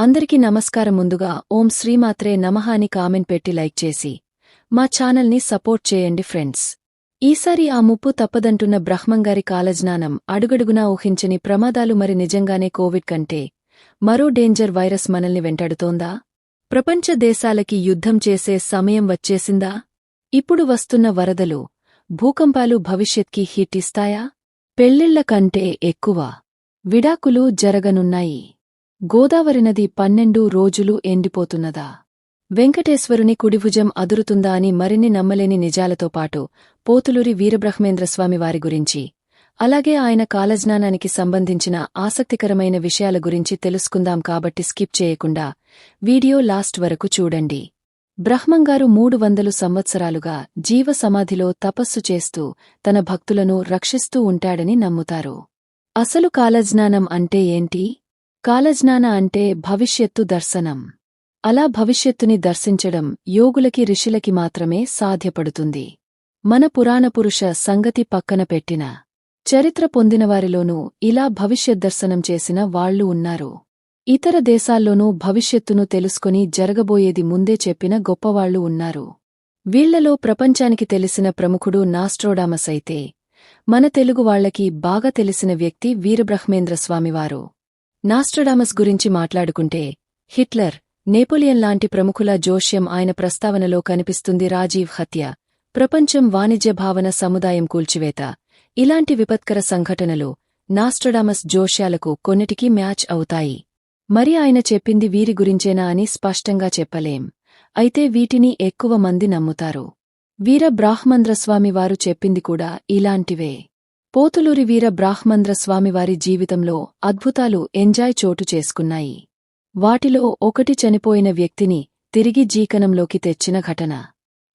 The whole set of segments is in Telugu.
అందరికీ నమస్కారం ముందుగా ఓం శ్రీమాత్రే నమః అని కామెంట్ పెట్టి లైక్ చేసి మా ఛానల్ని సపోర్ట్ చేయండి ఫ్రెండ్స్. ఈసారి ఆ ముప్పు తప్పదంటున్న బ్రహ్మంగారి కాలజ్ఞానం అడుగడుగునా ఊహించని ప్రమాదాలు మరి నిజంగానే కోవిడ్ కంటే మరో డేంజర్ వైరస్ మనల్ని వెంటాడుతోందా? ప్రపంచ దేశాలకి యుద్ధం చేసే సమయం వచ్చేసిందా? ఇప్పుడు వస్తున్న వరదలు భూకంపాలు భవిష్యత్కి హిట్ ఇస్తాయా? పెళ్ళిళ్ళ కంటే ఎక్కువ విడాకులు జరగనున్నాయి. గోదావరి నది పన్నెండు రోజులు ఎండిపోతున్నదా? వెంకటేశ్వరుని కుడిభుజం అదురుతుందా అని మరిన్ని నమ్మలేని నిజాలతో పాటు పోతులూరి వీరబ్రహ్మేంద్రస్వామివారి గురించి అలాగే ఆయన కాలజ్ఞానానికి సంబంధించిన ఆసక్తికరమైన విషయాల గురించి తెలుసుకుందాం కాబట్టి స్కిప్ చేయకుండా వీడియో లాస్ట్ వరకు చూడండి. బ్రహ్మంగారు మూడు వందలు సంవత్సరాలుగా జీవ సమాధిలో తపస్సు చేస్తూ తన భక్తులను రక్షిస్తూ ఉంటాడని నమ్ముతారు. అసలు కాలజ్ఞానం అంటే ఏంటి? కాలజ్ఞాన అంటే భవిష్యత్తు దర్శనం. అలా భవిష్యత్తుని దర్శించడం యోగులకి ఋషులకి మాత్రమే సాధ్యపడుతుంది. మన పురాణపురుష సంగతి పక్కన పెట్టిన. చరిత్ర పొందినవారిలోనూ ఇలా భవిష్యద్దర్శనం చేసిన వాళ్ళు ఉన్నారు. ఇతర దేశాల్లోనూ భవిష్యత్తును తెలుసుకుని జరగబోయేది ముందే చెప్పిన గొప్పవాళ్ళు ఉన్నారు. వీళ్ళలో ప్రపంచానికి తెలిసిన ప్రముఖుడు నాస్ట్రోడామస్ అయితే మన తెలుగు వాళ్ళకి బాగా తెలిసిన వ్యక్తి వీరబ్రహ్మేంద్రస్వామివారు. నాస్ట్రడామస్ గురించి మాట్లాడుకుంటే హిట్లర్ నేపోలియన్ లాంటి ప్రముఖుల జోష్యం ఆయన ప్రస్తావనలో కనిపిస్తుంది రాజీవ్ హత్య ప్రపంచం వాణిజ్య భావన సముదాయం కూల్చివేత. ఇలాంటి విపత్కర సంఘటనలు నాస్ట్రడామస్ జోష్యాలకు కొన్నిటికీ మ్యాచ్ అవుతాయి. మరి ఆయన చెప్పింది వీరి గురించేనా అని స్పష్టంగా చెప్పలేం. అయితే వీటిని ఎక్కువ మంది నమ్ముతారు. వీర బ్రాహ్మంద్రస్వామివారు చెప్పింది కూడా ఇలాంటివే. పోతులూరి వీర బ్రాహ్మంద్రస్వామివారి జీవితంలో అద్భుతాలు ఎంజాయ్ చోటు చేసుకున్నాయి. వాటిలో ఒకటి చనిపోయిన వ్యక్తిని తిరిగి జీకనంలోకి తెచ్చిన ఘటన.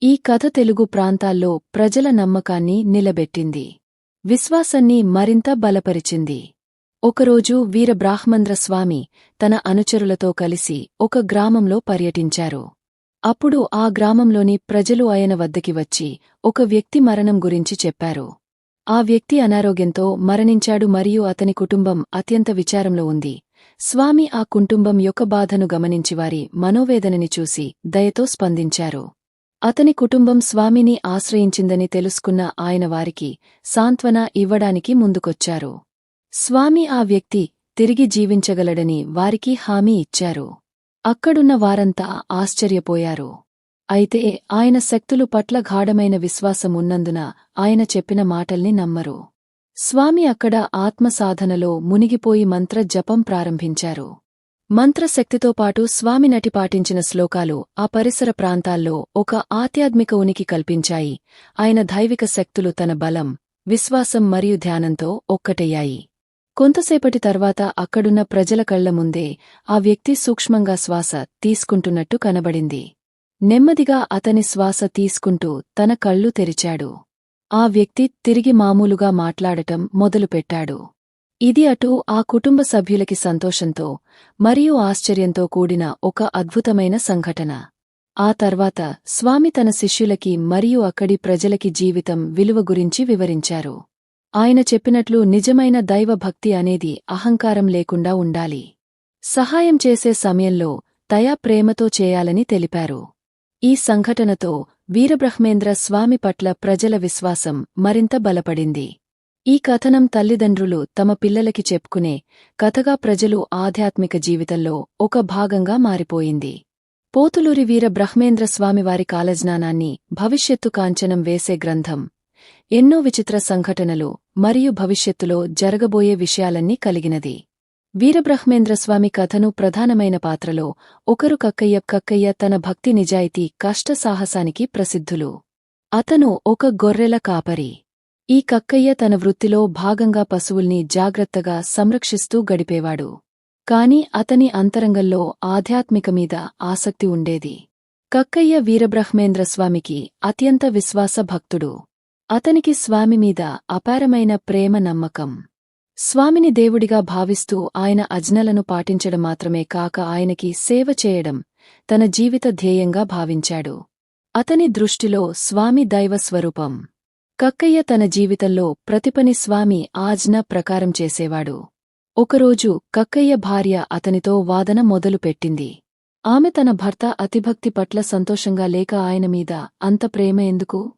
ఈ కథ తెలుగు ప్రాంతాల్లో ప్రజల నమ్మకాన్ని నిలబెట్టింది. విశ్వాసాన్ని మరింత బలపరిచింది. ఒకరోజు వీరబ్రాహ్మంద్రస్వామి తన అనుచరులతో కలిసి ఒక గ్రామంలో పర్యటించారు. అప్పుడు ఆ గ్రామంలోని ప్రజలు ఆయన వద్దకి వచ్చి ఒక వ్యక్తి మరణం గురించి చెప్పారు. ఆ వ్యక్తి అనారోగ్యంతో మరణించాడు మరియు అతని కుటుంబం అత్యంత విచారంలో ఉంది. స్వామి ఆ కుటుంబం యొక్క బాధను గమనించి వారి మనోవేదనని చూసి దయతో స్పందించారు. అతని కుటుంబం స్వామిని ఆశ్రయించిందని తెలుసుకున్న ఆయన వారికి సాంత్వన ఇవ్వడానికి ముందుకొచ్చారు. స్వామి ఆ వ్యక్తి తిరిగి జీవించగలడని వారికి హామీ ఇచ్చారు. అక్కడున్న వారంతా ఆశ్చర్యపోయారు. అయితే ఆయన శక్తులు పట్ల గాఢమైన విశ్వాసం ఉన్నందున ఆయన చెప్పిన మాటల్ని నమ్మరు. స్వామి అక్కడ ఆత్మసాధనలో మునిగిపోయి మంత్ర జపం ప్రారంభించారు. మంత్రశక్తితో పాటు స్వామి నటి పాటించిన శ్లోకాలు ఆ పరిసర ప్రాంతాల్లో ఒక ఆధ్యాత్మిక ఉనికి కల్పించాయి. ఆయన దైవిక శక్తులు తన బలం విశ్వాసం మరియు ధ్యానంతో ఒక్కటయ్యాయి. కొంతసేపటి తర్వాత అక్కడున్న ప్రజల కళ్ళ ముందే ఆ వ్యక్తి సూక్ష్మంగా శ్వాస తీసుకుంటున్నట్టు కనబడింది. నెమ్మదిగా అతని శ్వాస తీసుకుంటూ తన కళ్ళు తెరిచాడు. ఆ వ్యక్తి తిరిగి మామూలుగా మాట్లాడటం మొదలుపెట్టాడు. ఇది అటు ఆ కుటుంబ సభ్యులకి సంతోషంతో మరియు ఆశ్చర్యంతో కూడిన ఒక అద్భుతమైన సంఘటన. ఆ తర్వాత స్వామి తన శిష్యులకి మరియు అక్కడి ప్రజలకి జీవితం విలువ గురించి వివరించారు. ఆయన చెప్పినట్లు నిజమైన దైవభక్తి అనేది అహంకారం లేకుండా ఉండాలి. సహాయం చేసే సమయంలో దయా ప్రేమతో చేయాలని తెలిపారు. ఈ సంఘటనతో వీరబ్రహ్మేంద్ర స్వామి పట్ల ప్రజల విశ్వాసం మరింత బలపడింది. ఈ కథనం తల్లిదండ్రులు తమ పిల్లలకి చెప్పుకునే కథగా ప్రజలు ఆధ్యాత్మిక జీవితంలో ఒక భాగంగా మారిపోయింది. పోతులూరి వీర బ్రహ్మేంద్ర స్వామివారి కాలజ్ఞానాన్ని భవిష్యత్తు కాంచనం వేసే గ్రంథం ఎన్నో విచిత్ర సంఘటనలు మరియు భవిష్యత్తులో జరగబోయే విషయాలన్నీ కలిగినది. వీరబ్రహ్మేంద్రస్వామి కథను ప్రధానమైన పాత్రలో ఒకరు కక్కయ్య కక్కయ్య తన భక్తి నిజాయితీ కష్ట సాహసానికి ప్రసిద్ధులు. అతను ఒక గొర్రెల కాపరి. ఈ కక్కయ్య తన వృత్తిలో భాగంగా పశువుల్ని జాగ్రత్తగా సంరక్షిస్తూ గడిపేవాడు. కాని అతని అంతరంగంలో ఆధ్యాత్మికమీద ఆసక్తి ఉండేది. కక్కయ్య వీరబ్రహ్మేంద్రస్వామికి అత్యంత విశ్వాస భక్తుడు. అతనికి స్వామిమీద అపారమైన ప్రేమ నమ్మకం. స్వామిని దేవుడిగా భావిస్తూ ఆయన అజ్ఞలను పాటించడం మాత్రమే కాక ఆయనకి సేవ చేయడం తన జీవిత ధ్యేయంగా భావించాడు. అతని దృష్టిలో స్వామి దైవస్వరూపం. కక్కయ్య తన జీవితంలో ప్రతిపని స్వామి ఆజ్ఞ ప్రకారం చేసేవాడు. ఒకరోజు కక్కయ్య భార్య అతనితో వాదన మొదలుపెట్టింది. ఆమె తన భర్త అతిభక్తి పట్ల సంతోషంగా లేక ఆయన మీద అంత ప్రేమ ఎందుకు?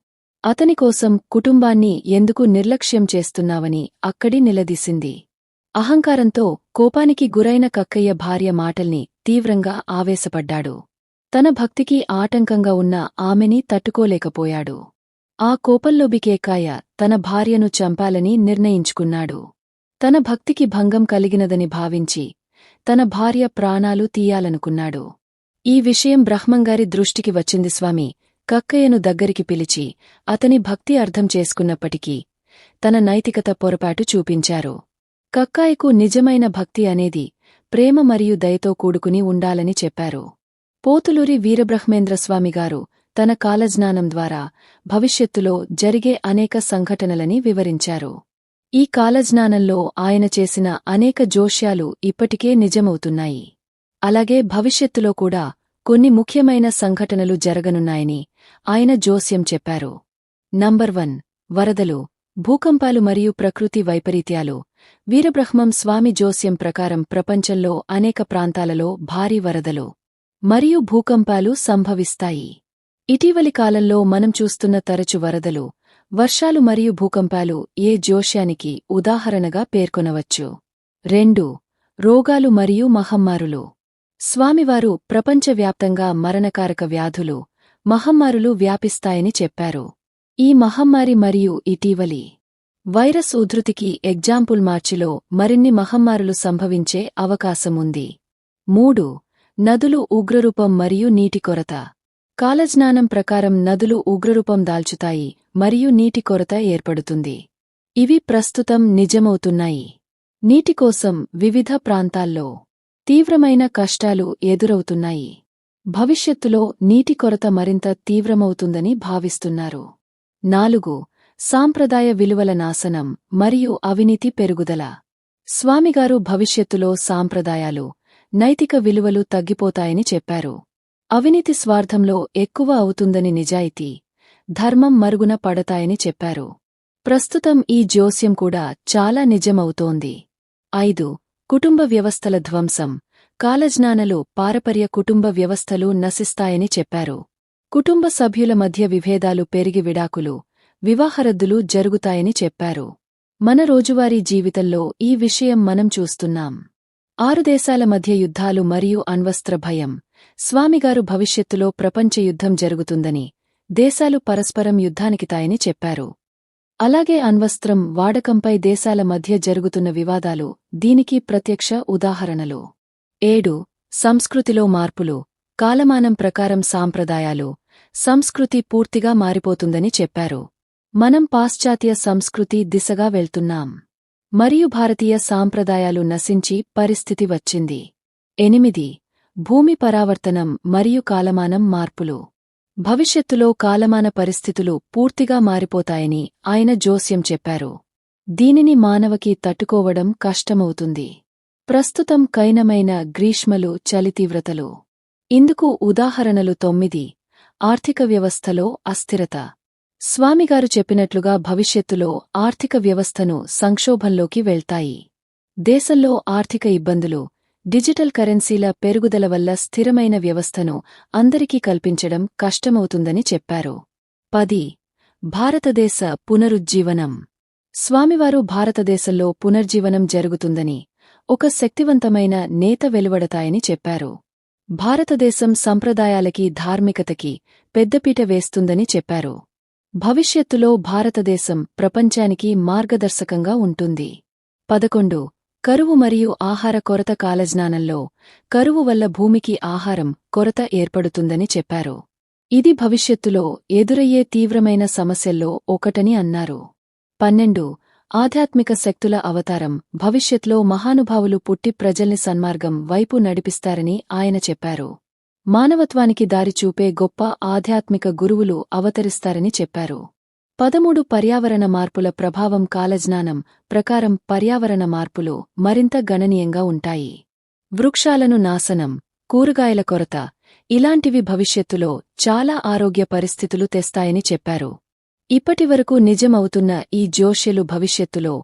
అతని కోసం కుటుంబాన్ని ఎందుకు నిర్లక్ష్యం చేస్తున్నావని అక్కడి నిలదీసింది. అహంకారంతో కోపానికి గురైన కక్కయ్య భార్య మాటల్ని తీవ్రంగా ఆవేశపడ్డాడు. తన భక్తికి ఆటంకంగా ఉన్న ఆమెని తట్టుకోలేకపోయాడు. ఆ కోపంలోబికేకాయ తన భార్యను చంపాలని నిర్ణయించుకున్నాడు. తన భక్తికి భంగం కలిగినదని భావించి తన భార్య ప్రాణాలు తీయాలనుకున్నాడు. ఈ విషయం బ్రహ్మంగారి దృష్టికి వచ్చింది స్వామి. కక్కయ్యను దగ్గరికి పిలిచి అతని భక్తి అర్థం చేసుకున్నప్పటికీ తన నైతికత పొరపాటు చూపించారు. కక్కాయకు నిజమైన భక్తి అనేది ప్రేమ మరియు దయతో కూడుకుని ఉండాలని చెప్పారు. పోతులూరి వీరబ్రహ్మేంద్రస్వామిగారు తన కాలజ్ఞానం ద్వారా భవిష్యత్తులో జరిగే అనేక సంఘటనలని వివరించారు. ఈ కాలజ్ఞానంలో ఆయన చేసిన అనేక జోష్యాలు ఇప్పటికే నిజమవుతున్నాయి. అలాగే భవిష్యత్తులో కూడా కొన్ని ముఖ్యమైన సంఘటనలు జరగనున్నాయని ఆయన జోస్యం చెప్పారు. నంబర్ వన్ వరదలు భూకంపాలు మరియు ప్రకృతి వైపరీత్యాలు. వీరబ్రహ్మం స్వామి జోస్యం ప్రకారం ప్రపంచంలో అనేక ప్రాంతాలలో భారీ వరదలు మరియు భూకంపాలు సంభవిస్తాయి. ఇటీవలి కాలంలో మనం చూస్తున్న తరచు వరదలు వర్షాలు మరియు భూకంపాలు ఏ జోష్యానికి ఉదాహరణగా పేర్కొనవచ్చు. రెండు రోగాలు మరియు మహమ్మారులు. స్వామివారు ప్రపంచవ్యాప్తంగా మరణకారక వ్యాధులు మహమ్మారులు వ్యాపిస్తాయని చెప్పారు. ఈ మహమ్మారి మరియు ఇటీవలి వైరస్ ఉధృతికి ఎగ్జాంపుల్ మార్చిలో మరిన్ని మహమ్మారులు సంభవించే అవకాశముంది. మూడు నదులు ఉగ్రరూపం మరియు నీటి కొరత. కాలజ్ఞానం ప్రకారం నదులు ఉగ్రరూపం దాల్చుతాయి మరియు నీటి కొరత ఏర్పడుతుంది. ఇవి ప్రస్తుతం నిజమవుతున్నాయి. నీటి కోసం వివిధ ప్రాంతాల్లో తీవ్రమైన కష్టాలు ఎదురవుతున్నాయి. భవిష్యత్తులో నీటి కొరత మరింత తీవ్రమవుతుందని భావిస్తున్నారు. నాలుగు సాంప్రదాయ విలువల నాశనం మరియు అవినీతి పెరుగుదల. స్వామిగారు భవిష్యత్తులో సాంప్రదాయాలు నైతిక విలువలు తగ్గిపోతాయని చెప్పారు. అవినీతి స్వార్థంలో ఎక్కువ అవుతుందని నిజాయితీ ధర్మం మరుగున పడతాయని చెప్పారు. ప్రస్తుతం ఈ జోస్యం కూడా చాలా నిజమవుతోంది. ఐదు కుటుంబ వ్యవస్థల ధ్వంసం. కాలజ్ఞానలు పారపర్య కుటుంబ వ్యవస్థలు నశిస్తాయని చెప్పారు. కుటుంబ సభ్యుల మధ్య విభేదాలు పెరిగి విడాకులు వివాహరద్దులు జరుగుతాయని చెప్పారు. మన రోజువారీ జీవితంలో ఈ విషయం మనం చూస్తున్నాం. ఆరు దేశాల మధ్య యుద్ధాలు మరియు అణ్వస్త్ర భయం. స్వామిగారు భవిష్యత్తులో ప్రపంచ యుద్ధం జరుగుతుందని దేశాలు పరస్పరం యుద్ధానికి తాయని చెప్పారు. అలాగే అణ్వస్త్రం వాడకంపై దేశాల మధ్య జరుగుతున్న వివాదాలు దీనికి ప్రత్యక్ష ఉదాహరణలు. ఏడు. సంస్కృతిలో మార్పులు కాలమానం ప్రకారం సాంప్రదాయాలు సంస్కృతి పూర్తిగా మారిపోతుందని చెప్పారు. మనం పాశ్చాత్య సంస్కృతి దిశగా వెళ్తున్నాం. మరియు భారతీయ సాంప్రదాయాలు నశించి పరిస్థితి వచ్చింది. ఎనిమిది. భూమి పరావర్తనం మరియు కాలమానం మార్పులు. భవిష్యత్తులో కాలమాన పరిస్థితులు పూర్తిగా మారిపోతాయని ఆయన జోస్యం చెప్పారు. దీనిని మానవకి తట్టుకోవడం కష్టమవుతుంది. ప్రస్తుతం కైనమైన గ్రీష్మలు చలితీవ్రతలు. ఇందుకు ఉదాహరణలు తొమ్మిది. ఆర్థిక వ్యవస్థలో అస్థిరత. స్వామిగారు చెప్పినట్లుగా భవిష్యత్తులో ఆర్థిక వ్యవస్థను సంక్షోభంలోకి వెళ్తాయి. దేశంలో ఆర్థిక ఇబ్బందులు డిజిటల్ కరెన్సీల పెరుగుదల వల్ల స్థిరమైన వ్యవస్థను అందరికీ కల్పించడం కష్టమవుతుందని చెప్పారు. పది. భారతదేశ పునరుజ్జీవనం. స్వామివారు భారతదేశంలో పునర్జీవనం జరుగుతుందని ఒక శక్తివంతమైన నేత వెలువడతాయని చెప్పారు. భారతదేశం సంప్రదాయాలకి ధార్మికతకి పెద్దపీట వేస్తుందని చెప్పారు. భవిష్యత్తులో భారతదేశం ప్రపంచానికి మార్గదర్శకంగా ఉంటుంది. పదకొండు. కరువు మరియు ఆహార కొరత కాలజ్ఞానంలో కరువు వల్ల భూమికి ఆహారం కొరత ఏర్పడుతుందని చెప్పారు. ఇది భవిష్యత్తులో ఎదురయ్యే తీవ్రమైన సమస్యల్లో ఒకటని అన్నారు. పన్నెండు. ఆధ్యాత్మిక శక్తుల అవతారం భవిష్యత్లో మహానుభావులు పుట్టి ప్రజల్ని సన్మార్గం వైపు నడిపిస్తారని ఆయన చెప్పారు. మానవత్వానికి దారి చూపే గొప్ప ఆధ్యాత్మిక గురువులు అవతరిస్తారని చెప్పారు. పదమూడు పర్యావరణ మార్పుల ప్రభావం కాలజ్ఞానం ప్రకారం పర్యావరణ మార్పులు మరింత గణనీయంగా ఉంటాయి. వృక్షాలను నాశనం కూరగాయల కొరత ఇలాంటివి భవిష్యత్తులో చాలా ఆరోగ్య పరిస్థితులు తెస్తాయని చెప్పారు. ఇప్పటివరకు నిజమవుతున్న ఈ జోష్యలు భవిష్యత్తులో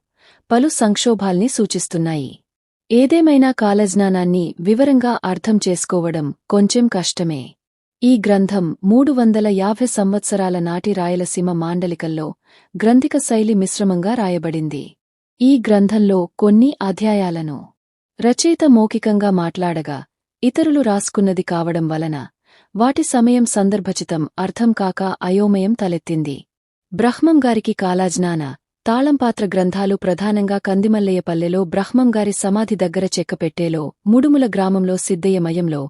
పలు సంక్షోభాల్ని సూచిస్తున్నాయి. ఏదేమైనా కాలజ్ఞానాన్ని వివరంగా అర్థం చేసుకోవడం కొంచెం కష్టమే. ఈ గ్రంథం మూడు వందల యాభై సంవత్సరాల నాటి రాయలసీమ మాండలికల్లో గ్రంథిక శైలి మిశ్రమంగా రాయబడింది. ఈ గ్రంథంలో కొన్ని అధ్యాయాలను రచయిత మౌఖికంగా మాట్లాడగా ఇతరులు రాసుకున్నది కావడం వలన వాటి సమయం సందర్భచితం అర్థం కాక అయోమయం తలెత్తింది. బ్రహ్మంగారికి కాలాజ్ఞాన తాళంపాత్ర గ్రంథాలు ప్రధానంగా కందిమల్లయ్యపల్లెలో బ్రహ్మంగారి సమాధి దగ్గర చెక్కపెట్టేలో ముడుముల గ్రామంలో సిద్ధయ్యమయంలో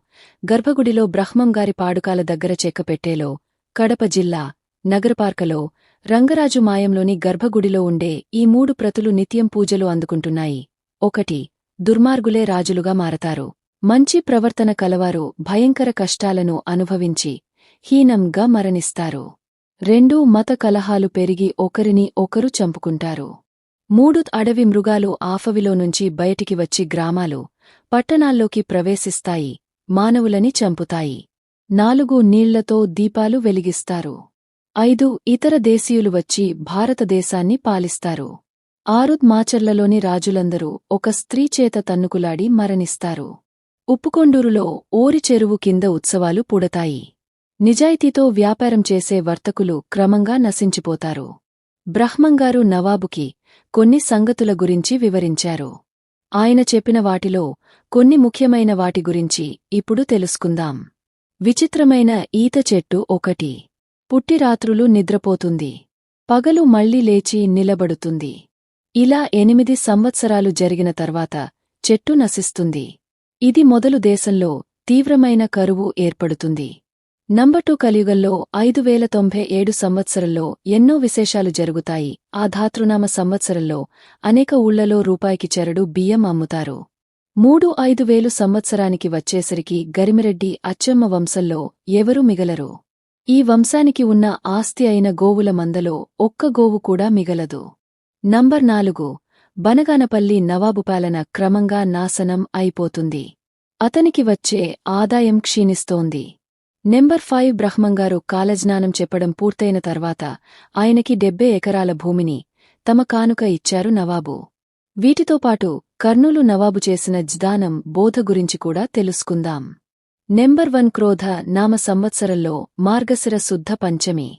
గర్భగుడిలో బ్రహ్మంగారి పాడుకాల దగ్గర చెక్కపెట్టేలో కడప జిల్లా నగరపార్కలో రంగరాజు మాయంలోని గర్భగుడిలో ఉండే ఈ మూడు ప్రతులు నిత్యం పూజలు అందుకుంటున్నాయి. ఒకటి దుర్మార్గులే రాజులుగా మారతారు. మంచి ప్రవర్తన కలవారు భయంకర కష్టాలను అనుభవించి హీనంగా మరణిస్తారు. రెండూ మత కలహాలు పెరిగి ఒకరిని ఒకరు చంపుకుంటారు. మూడు అడవి మృగాలు ఆఫవిలో నుంచి బయటికి వచ్చి గ్రామాలు పట్టణాల్లోకి ప్రవేశిస్తాయి మానవులని చంపుతాయి. నాలుగు నీళ్ళతో దీపాలు వెలిగిస్తారు. ఐదు ఇతర దేశీయులు వచ్చి భారతదేశాన్ని పాలిస్తారు. ఆరుద్ మాచర్లలోని రాజులందరూ ఒక స్త్రీ చేత తన్నుకులాడి మరణిస్తారు. ఉప్పుకొండూరులో ఓరి చెరువు కింద ఉత్సవాలు పుడతాయి. నిజాయితీతో వ్యాపారం చేసే వర్తకులు క్రమంగా నశించిపోతారు. బ్రహ్మంగారు నవాబుకి కొన్ని సంగతుల గురించి వివరించారు. ఆయన చెప్పిన వాటిలో కొన్ని ముఖ్యమైన వాటి గురించి ఇప్పుడు తెలుసుకుందాం. విచిత్రమైన ఈత చెట్టు ఒకటి. పుట్టిరాత్రులు నిద్రపోతుంది. పగలు మళ్ళీ లేచి నిలబడుతుంది. ఇలా ఎనిమిది సంవత్సరాలు జరిగిన తర్వాత చెట్టు నశిస్తుంది. ఇది మొదలు దేశంలో తీవ్రమైన కరువు ఏర్పడుతుంది. నంబర్ టూ కలియుగల్లో ఐదు వేల తొంభై ఏడు సంవత్సరంలో ఎన్నో విశేషాలు జరుగుతాయి. ఆ ధాతృనామ సంవత్సరంలో అనేక ఊళ్ళలో రూపాయికి చెరడు బియ్యం అమ్ముతారు. మూడు ఐదు వేలు సంవత్సరానికి వచ్చేసరికి గరిమిరెడ్డి అచ్చమ్మ వంశంలో ఎవరూ మిగలరు. ఈ వంశానికి ఉన్న ఆస్తి అయిన గోవుల మందలో ఒక్క గోవు కూడా మిగలదు. నంబర్ నాలుగు. బనగానపల్లి నవాబు పాలన క్రమంగా నాశనం అయిపోతుంది. అతనికి వచ్చే ఆదాయం క్షీణిస్తోంది. నెంబర్ ఫైవ్ బ్రహ్మంగారు కాలజ్ఞానం చెప్పడం పూర్తయిన తర్వాత ఆయనకి డెబ్బే ఎకరాల భూమిని తమ కానుక ఇచ్చారు నవాబు. వీటితో పాటు కర్నూలు నవాబు చేసిన జ్దానం బోధ గురించి కూడా తెలుసుకుందాం. నెంబర్ వన్ క్రోధ నామ సంవత్సరంలో మార్గశిర శుద్ధ పంచమి.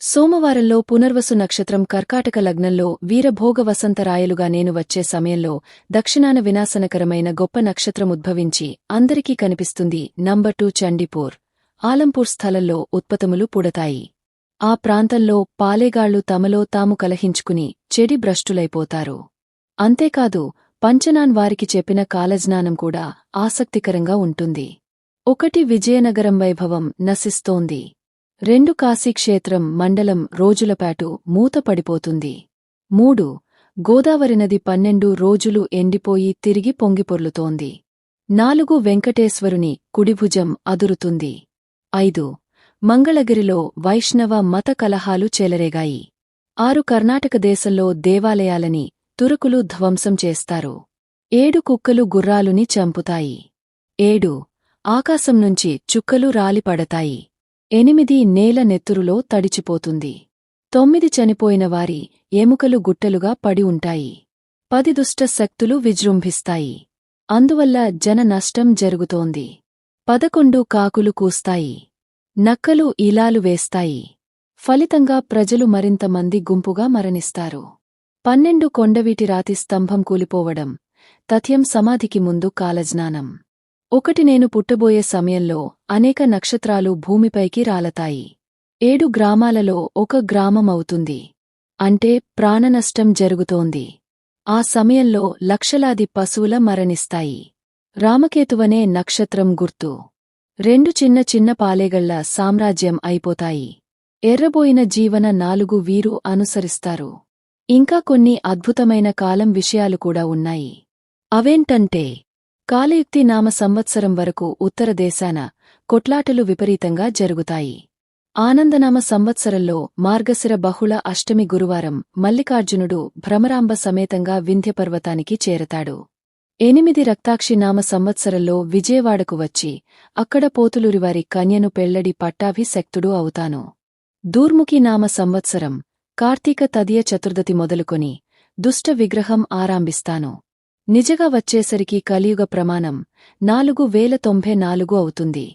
సోమవారంలో పునర్వసు నక్షత్రం కర్కాటక లగ్నంలో వీరభోగ వసంతరాయలుగా నేను వచ్చే సమయంలో దక్షిణాన వినాశనకరమైన గొప్ప నక్షత్రం ఉద్భవించి అందరికీ కనిపిస్తుంది నంబర్ టూ చండీపూర్. ఆలంపూర్ స్థలంలో ఉత్పతములు పుడతాయి. ఆ ప్రాంతంలో పాలేగాళ్ళు తమలో తాము కలహించుకుని చెడి భ్రష్టులైపోతారు. అంతేకాదు పంచనాన్ వారికి చెప్పిన కాలజ్ఞానం కూడా ఆసక్తికరంగా ఉంటుంది. ఒకటి విజయనగరం వైభవం నశిస్తోంది. రెండు కాశీక్షేత్రం మండలం రోజులపాటు మూతపడిపోతుంది. మూడు గోదావరి నది పన్నెండు రోజులు ఎండిపోయి తిరిగి పొంగిపొర్లుతోంది. నాలుగు వెంకటేశ్వరుని కుడిభుజం అదురుతుంది. ఐదు. మంగళగిరిలో వైష్ణవ మత కలహాలు చెలరేగాయి. ఆరు కర్ణాటక దేశంలో దేవాలయాలని తురుకులు ధ్వంసం చేస్తారు. ఏడు కుక్కలు గుర్రాలుని చంపుతాయి. ఏడు. ఆకాశం నుంచి చుక్కలు రాలిపడతాయి. ఎనిమిది నేల నెత్తురులో తడిచిపోతుంది. తొమ్మిది చనిపోయిన వారి ఎముకలు గుట్టలుగా పడి ఉంటాయి. పది దుష్ట శక్తులు విజృంభిస్తాయి. అందువల్ల జన నష్టం జరుగుతోంది. పదకొండు కాకులు కూస్తాయి. నక్కలు ఇలాలు వేస్తాయి. ఫలితంగా ప్రజలు మరింత మంది గుంపుగా మరణిస్తారు. పన్నెండు కొండవీటి రాతి స్తంభం కూలిపోవడం తథ్యం సమాధికి ముందు కాలజ్ఞానం. ఒకటి నేను పుట్టబోయే సమయంలో అనేక నక్షత్రాలు భూమిపైకి రాలతాయి. ఏడు గ్రామాలలో ఒక గ్రామం అవుతుంది. అంటే ప్రాణనష్టం జరుగుతోంది. ఆ సమయంలో లక్షలాది పశువుల మరణిస్తాయి. రామకేతువనే నక్షత్రం గుర్తు. రెండు చిన్న చిన్న పాలేగళ్ళ సామ్రాజ్యం అయిపోతాయి. ఎర్రబోయిన జీవన నాలుగు వీరు అనుసరిస్తారు. ఇంకా కొన్ని అద్భుతమైన కాలం విషయాలు కూడా ఉన్నాయి. అవేంటంటే కాలయుక్తి నామ సంవత్సరం వరకు ఉత్తర దేశాన కొట్లాటలు విపరీతంగా జరుగుతాయి. ఆనందనామ సంవత్సరంలో మార్గశిర బహుళ అష్టమి గురువారం మల్లికార్జునుడు భ్రమరాంబ సమేతంగా వింధ్యపర్వతానికి చేరతాడు. ఎనిమిది రక్తాక్షి నామ సంవత్సరంలో విజయవాడకు వచ్చి అక్కడ పోతులూరివారి కన్యను పెళ్ళడి పట్టాభిశక్తుడు అవుతాను. దూర్ముఖి నామ సంవత్సరం కార్తీక తదియ చతుర్దతి మొదలుకొని దుష్ట విగ్రహం ఆరంభిస్తాను. నిజగా వచ్చేసరికి కలియుగ ప్రమాణం నాలుగు వేల తొంభై నాలుగు అవుతుంది.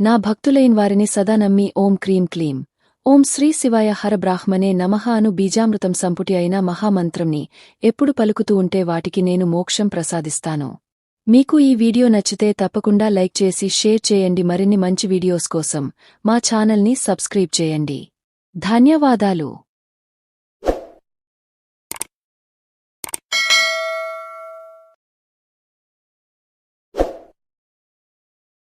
నా భక్తులైన వారిని సదా నమ్మి ఓం క్రీం క్లీం. ఓం శ్రీ శివాయ హర బ్రాహ్మణే నమః అను బీజామృతం సంపుటి అయిన మహామంత్రంని ఎప్పుడు పలుకుతూ ఉంటే వాటికి నేను మోక్షం ప్రసాదిస్తాను. మీకు ఈ వీడియో నచ్చితే తప్పకుండా లైక్ చేసి షేర్ చేయండి మరిన్ని మంచి వీడియోస్ కోసం మా ఛానల్ని సబ్స్క్రైబ్ చేయండి. ధన్యవాదాలు.